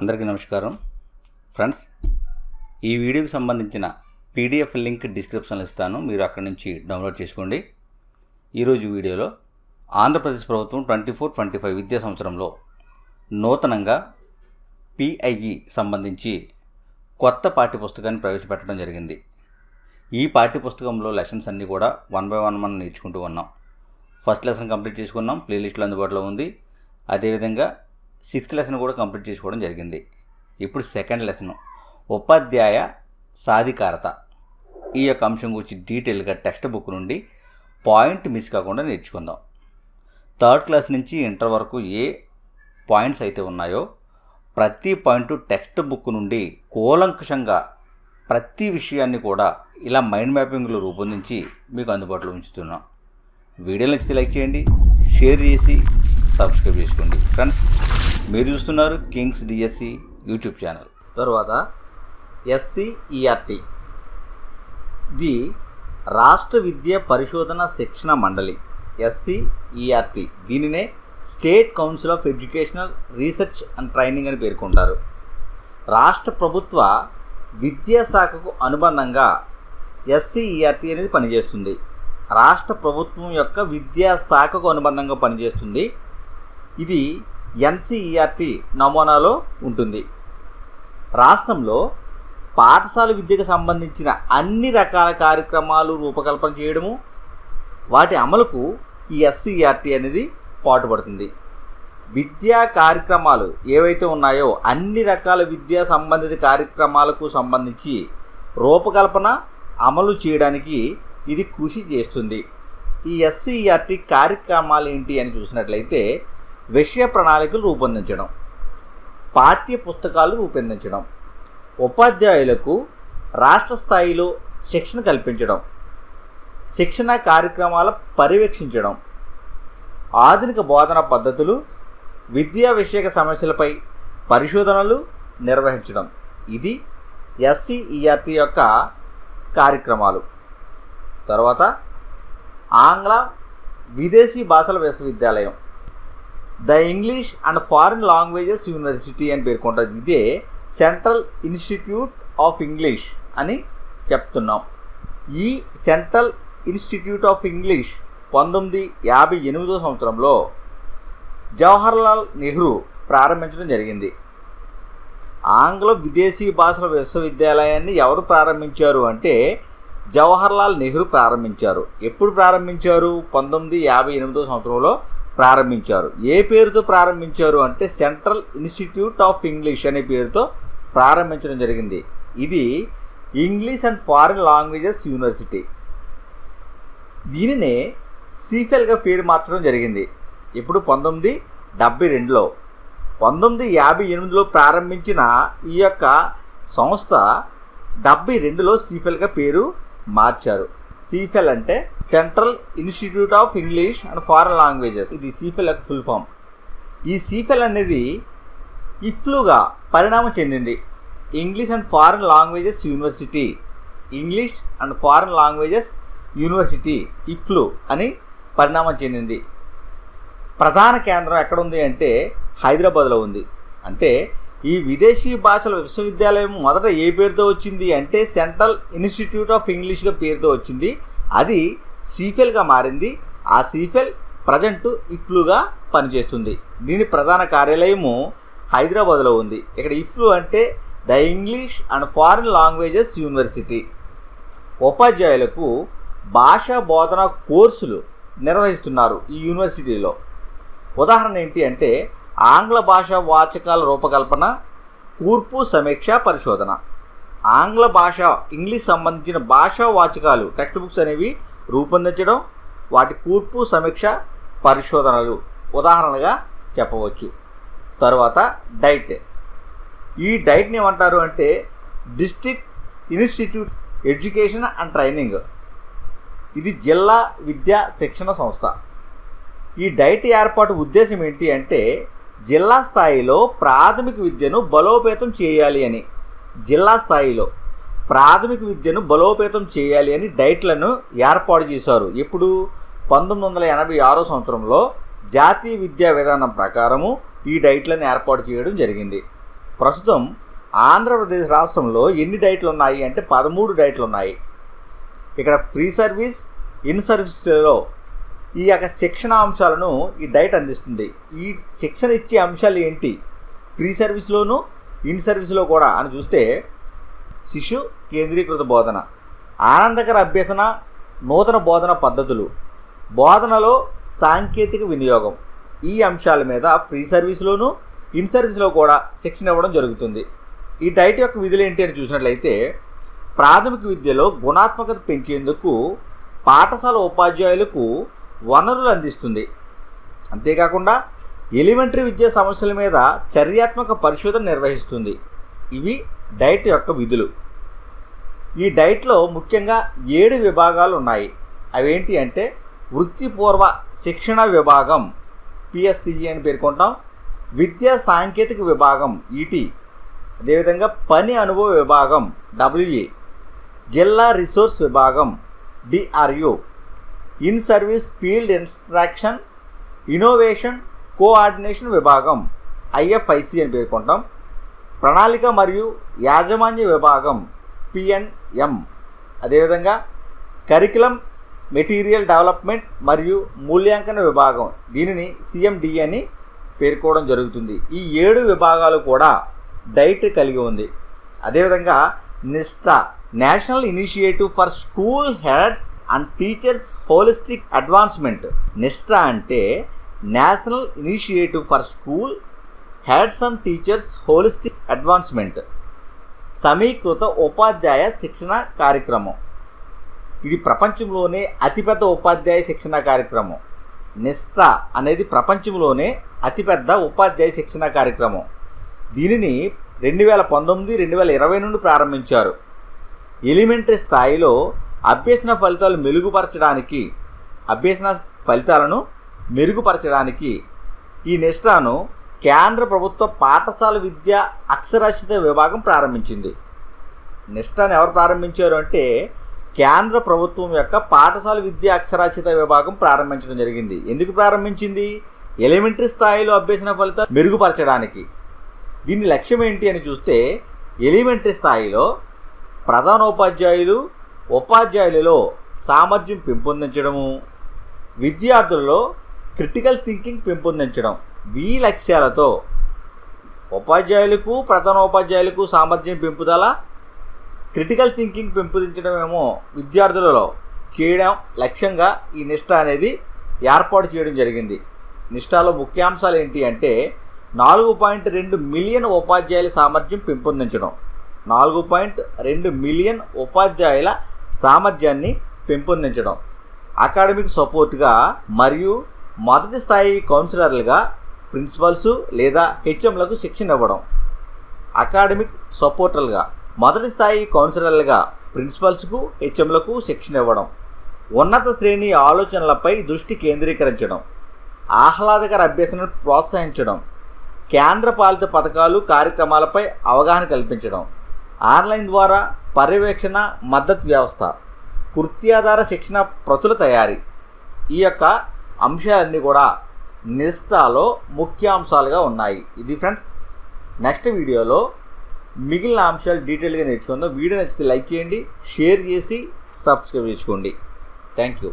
అందరికీ నమస్కారం. ఫ్రెండ్స్ ఈ వీడియోకి సంబంధించిన పీడిఎఫ్ లింక్ డిస్క్రిప్షన్లో ఇస్తాను. మీరు అక్కడి నుంచి డౌన్లోడ్ చేసుకోండి. ఈరోజు వీడియోలో ఆంధ్రప్రదేశ్ ప్రభుత్వం ట్వంటీ ఫోర్ ట్వంటీ ఫైవ్ విద్యా సంవత్సరంలో నూతనంగా పిఐఈ సంబంధించి కొత్త పాఠ్యపుస్తకాన్ని ప్రవేశపెట్టడం జరిగింది. ఈ పాఠ్యపుస్తకంలో లెసన్స్ అన్నీ కూడా వన్ బై వన్ మనం నేర్చుకుంటూ ఉన్నాం. ఫస్ట్ లెసన్ కంప్లీట్ చేసుకున్నాం. ప్లేలిస్ట్లో అందుబాటులో ఉంది. అదేవిధంగా సిక్స్త్ లెసన్ కూడా కంప్లీట్ చేసుకోవడం జరిగింది. ఇప్పుడు సెకండ్ లెసన్. ఉపాధ్యాయ సాధికారత. ఈ యొక్క అంశం గురించి డీటెయిల్గా టెక్స్ట్ బుక్ నుండి పాయింట్ మిస్ కాకుండా నేర్చుకుందాం. థర్డ్ క్లాస్ నుంచి ఇంటర్ వరకు ఏ పాయింట్స్ అయితే ఉన్నాయో ప్రతి పాయింట్ టెక్స్ట్ బుక్ నుండి కూలంకషంగా ప్రతి విషయాన్ని కూడా ఇలా మైండ్ మ్యాపింగ్లో రూపొందించి మీకు అందుబాటులో ఉంచుతున్నాం. వీడియో నచ్చితే లైక్ చేయండి షేర్ చేసి సబ్స్క్రైబ్ చేసుకోండి. ఫ్రెండ్స్ మీరు చూస్తున్నారు కింగ్స్ డిఎస్సి యూట్యూబ్ ఛానల్. తర్వాత ఎస్సీఈఆర్టీ. ఇది రాష్ట్ర విద్యా పరిశోధన శిక్షణ మండలి ఎస్సీఈఆర్టీ. దీనినే state council of educational research and training అని పేర్కొంటారు. రాష్ట్ర ప్రభుత్వ విద్యాశాఖకు అనుబంధంగా ఎస్సీఈఆర్టీ అనేది పనిచేస్తుంది. రాష్ట్ర ప్రభుత్వం యొక్క విద్యాశాఖకు అనుబంధంగా పనిచేస్తుంది. ఇది ఎన్సీఈఆర్టీ నమూనాలో ఉంటుంది. రాష్ట్రంలో పాఠశాల విద్యకు సంబంధించిన అన్ని రకాల కార్యక్రమాలు రూపకల్పన చేయడము వాటి అమలుకు ఈ ఎస్సీఆర్టీ అనేది పాటుపడుతుంది. విద్యా కార్యక్రమాలు ఏవైతే ఉన్నాయో అన్ని రకాల విద్యా సంబంధిత కార్యక్రమాలకు సంబంధించి రూపకల్పన అమలు చేయడానికి ఇది కృషి చేస్తుంది. ఈ ఎస్సీఆర్టీ కార్యక్రమాలు ఏంటి అని చూసినట్లయితే విషయ ప్రణాళికలు రూపొందించడం పాఠ్య పుస్తకాలు రూపొందించడం ఉపాధ్యాయులకు రాష్ట్ర స్థాయిలో శిక్షణ కల్పించడం శిక్షణ కార్యక్రమాల పర్యవేక్షించడం ఆధునిక బోధన పద్ధతులు విద్యా విషయక సమస్యలపై పరిశోధనలు నిర్వహించడం. ఇది ఎస్సీఈఆర్టీ యొక్క కార్యక్రమాలు. తర్వాత ఆంగ్ల విదేశీ భాషల విశ్వవిద్యాలయం. The English and foreign languages university అని పేర్కొంటుంది. ఇదే సెంట్రల్ ఇన్స్టిట్యూట్ ఆఫ్ ఇంగ్లీష్ అని చెప్తున్నాం. ఈ సెంట్రల్ ఇన్స్టిట్యూట్ ఆఫ్ ఇంగ్లీష్ పంతొమ్మిది యాభై ఎనిమిదో సంవత్సరంలో జవహర్లాల్ నెహ్రూ ప్రారంభించడం జరిగింది. ఆంగ్ల విదేశీ భాషల విశ్వవిద్యాలయాన్ని ఎవరు ప్రారంభించారు అంటే జవహర్లాల్ నెహ్రూ ప్రారంభించారు. ఎప్పుడు ప్రారంభించారు? పంతొమ్మిది యాభై ఎనిమిదో సంవత్సరంలో ప్రారంభించారు. ఏ పేరుతో ప్రారంభించారు అంటే సెంట్రల్ ఇన్స్టిట్యూట్ ఆఫ్ ఇంగ్లీష్ అనే పేరుతో ప్రారంభించడం జరిగింది. ఇది English and foreign languages university. దీనినే సీఫెల్గా పేరు మార్చడం జరిగింది. ఇప్పుడు పంతొమ్మిది డెబ్బై రెండులో. పంతొమ్మిది యాభై ఎనిమిదిలో ప్రారంభించిన ఈ యొక్క సంస్థ డెబ్బై రెండులో సీఫెల్గా పేరు మార్చారు. సీఫెల్ అంటే central institute of English and foreign languages ఇది సీఫెల్ యొక్క ఫుల్ ఫామ్ ఈ సీఫెల్ అనేది ఇఫ్లుగా పరిణామం చెందింది. English and foreign languages university English and foreign languages university EFLU అని పరిణామం చెందింది. ప్రధాన కేంద్రం ఎక్కడుంది అంటే హైదరాబాద్లో ఉంది. అంటే ఈ విదేశీ భాషల విశ్వవిద్యాలయం మొదట ఏ పేరుతో వచ్చింది అంటే సెంట్రల్ ఇన్స్టిట్యూట్ ఆఫ్ ఇంగ్లీష్గా పేరుతో వచ్చింది. అది సీఫెల్గా మారింది. ఆ సీఫెల్ ప్రజెంట్ ఇఫ్లుగా పనిచేస్తుంది. దీని ప్రధాన కార్యాలయము హైదరాబాద్లో ఉంది. ఇక్కడ ఇఫ్లు అంటే the English and foreign languages university. ఉపాధ్యాయులకు భాషా బోధన కోర్సులు నిర్వహిస్తున్నారు ఈ యూనివర్సిటీలో. ఉదాహరణ ఏంటి అంటే ఆంగ్ల భాష వాచకాల రూపకల్పన కూర్పు సమీక్ష పరిశోధన. ఆంగ్ల భాష ఇంగ్లీష్ సంబంధించిన భాషా వాచకాలు టెక్స్ట్ బుక్స్ అనేవి రూపొందించడం వాటి కూర్పు సమీక్ష పరిశోధనలు ఉదాహరణగా చెప్పవచ్చు. తర్వాత డైట్. ఈ డైట్ని ఏమంటారు అంటే district institute education and training. ఇది జిల్లా విద్యా శిక్షణ సంస్థ. ఈ డైట్ ఏర్పాటు ఉద్దేశం ఏంటి అంటే జిల్లా స్థాయిలో ప్రాథమిక విద్యను బలోపేతం చేయాలి అని. జిల్లా స్థాయిలో ప్రాథమిక విద్యను బలోపేతం చేయాలి అని డైట్లను ఏర్పాటు చేశారు. ఇప్పుడు పంతొమ్మిది వందల ఎనభై ఆరో సంవత్సరంలో జాతీయ విద్యా విధానం ప్రకారము ఈ డైట్లను ఏర్పాటు చేయడం జరిగింది. ప్రస్తుతం ఆంధ్రప్రదేశ్ రాష్ట్రంలో ఎన్ని డైట్లు ఉన్నాయి అంటే పదమూడు డైట్లు ఉన్నాయి. ఇక్కడ ఫ్రీ సర్వీస్ ఇన్ సర్వీస్లో ఈ యొక్క శిక్షణ అంశాలను ఈ డైట్ అందిస్తుంది. ఈ శిక్షణ ఇచ్చే అంశాలు ఏంటి? ఫ్రీ సర్వీస్లోను ఇన్ సర్వీస్లో కూడా అని చూస్తే శిశు కేంద్రీకృత బోధన ఆనందకర అభ్యసన నూతన బోధన పద్ధతులు బోధనలో సాంకేతిక వినియోగం. ఈ అంశాల మీద ప్రీ సర్వీస్లోను ఇన్ సర్వీస్లో కూడా శిక్షణ ఇవ్వడం జరుగుతుంది. ఈ డైట్ యొక్క విధులు ఏంటి అని చూసినట్లయితే ప్రాథమిక విద్యలో గుణాత్మకత పెంచేందుకు పాఠశాల ఉపాధ్యాయులకు వనరులు అందిస్తుంది. అంతేకాకుండా ఎలిమెంటరీ విద్యా సమస్యల మీద చర్యాత్మక పరిశోధన నిర్వహిస్తుంది. ఇవి డైట్ యొక్క విధులు. ఈ డైట్లో ముఖ్యంగా ఏడు విభాగాలు ఉన్నాయి. అవేంటి అంటే వృత్తిపూర్వ శిక్షణ విభాగం పిఎస్టిజి అని పేర్కొంటాం. విద్యా సాంకేతిక విభాగం ఈటీ. అదేవిధంగా పని అనుభవ విభాగం డబ్ల్యూఏ. జిల్లా రిసోర్స్ విభాగం DRU. In service field instruction innovation coordination విభాగం ఐఎఫ్ఐసి అని పేర్కొంటాం. ప్రణాళిక మరియు యాజమాన్య విభాగం పిఎన్ఎం అదేవిధంగా కరికులం మెటీరియల్ డెవలప్మెంట్ మరియు మూల్యాంకన విభాగం. దీనిని సిఎండి అని పేర్కోవడం జరుగుతుంది. ఈ ఏడు విభాగాలు కూడా డైట్ కలిగి ఉంది. అదేవిధంగా NISHTHA national initiative for school heads and teachers holistic advancement. NISHTHA అంటే national initiative for school heads and teachers holistic advancement. సమీకృత ఉపాధ్యాయ శిక్షణ కార్యక్రమం. ఇది ప్రపంచంలోనే అతిపెద్ద ఉపాధ్యాయ శిక్షణ కార్యక్రమం. నిస్టా అనేది ప్రపంచంలోనే అతిపెద్ద ఉపాధ్యాయ శిక్షణ కార్యక్రమం. దీనిని రెండు వేల పంతొమ్మిది రెండు వేల ఇరవై నుండి ప్రారంభించారు. ఎలిమెంటరీ స్థాయిలో అభ్యసన ఫలితాలు మెరుగుపరచడానికి అభ్యసన ఫలితాలను మెరుగుపరచడానికి ఈ నిష్టాను కేంద్ర ప్రభుత్వ పాఠశాల విద్య అక్షరాస్యత విభాగం ప్రారంభించింది. నిష్టాను ఎవరు ప్రారంభించారు అంటే కేంద్ర ప్రభుత్వం యొక్క పాఠశాల విద్య అక్షరాస్యత విభాగం ప్రారంభించడం జరిగింది. ఎందుకు ప్రారంభించింది? ఎలిమెంటరీ స్థాయిలో అభ్యసన ఫలితాలు మెరుగుపరచడానికి. దీని లక్ష్యం ఏంటి అని చూస్తే ఎలిమెంటరీ స్థాయిలో ప్రధానోపాధ్యాయులు ఉపాధ్యాయులలో సామర్థ్యం పెంపొందించడము విద్యార్థులలో క్రిటికల్ థింకింగ్ పెంపొందించడం ఈ లక్ష్యాలతో ఉపాధ్యాయులకు ప్రధానోపాధ్యాయులకు సామర్థ్యం పెంపుదల క్రిటికల్ థింకింగ్ పెంపొందించడమేమో విద్యార్థులలో చేయడం లక్ష్యంగా ఈ నిష్ట అనేది ఏర్పాటు చేయడం జరిగింది. నిష్టాలో ముఖ్యాంశాలు ఏంటి అంటే నాలుగు పాయింట్ రెండు మిలియన్ ఉపాధ్యాయుల సామర్థ్యం పెంపొందించడం నాలుగు పాయింట్ రెండు మిలియన్ ఉపాధ్యాయుల సామర్థ్యాన్ని పెంపొందించడం. అకాడమిక్ సపోర్ట్గా మరియు మొదటి స్థాయి కౌన్సిలర్లుగా ప్రిన్సిపల్స్ లేదా హెచ్ఎంలకు శిక్షణ ఇవ్వడం. అకాడమిక్ సపోర్టర్లుగా మొదటి స్థాయి కౌన్సిలర్లుగా ప్రిన్సిపల్స్కు హెచ్ఎంలకు శిక్షణ ఇవ్వడం. ఉన్నత శ్రేణి ఆలోచనలపై దృష్టి కేంద్రీకరించడం. ఆహ్లాదకర అభ్యసనను ప్రోత్సహించడం. కేంద్ర పాలిత పథకాలు కార్యక్రమాలపై అవగాహన కల్పించడం. ఆన్లైన్ ద్వారా పర్యవేక్షణ మద్దతు వ్యవస్థ కృత్యాధార శిక్షణ ప్రతుల తయారీ ఈ యొక్క అంశాలన్నీ కూడా నిష్టాలో ముఖ్యాంశాలుగా ఉన్నాయి. ఇది ఫ్రెండ్స్ నెక్స్ట్ వీడియోలో మిగిలిన అంశాలు డీటెయిల్గా నేర్చుకుందాం. వీడియో నచ్చితే లైక్ చేయండి షేర్ చేసి సబ్స్క్రైబ్ చేసుకోండి. Thank you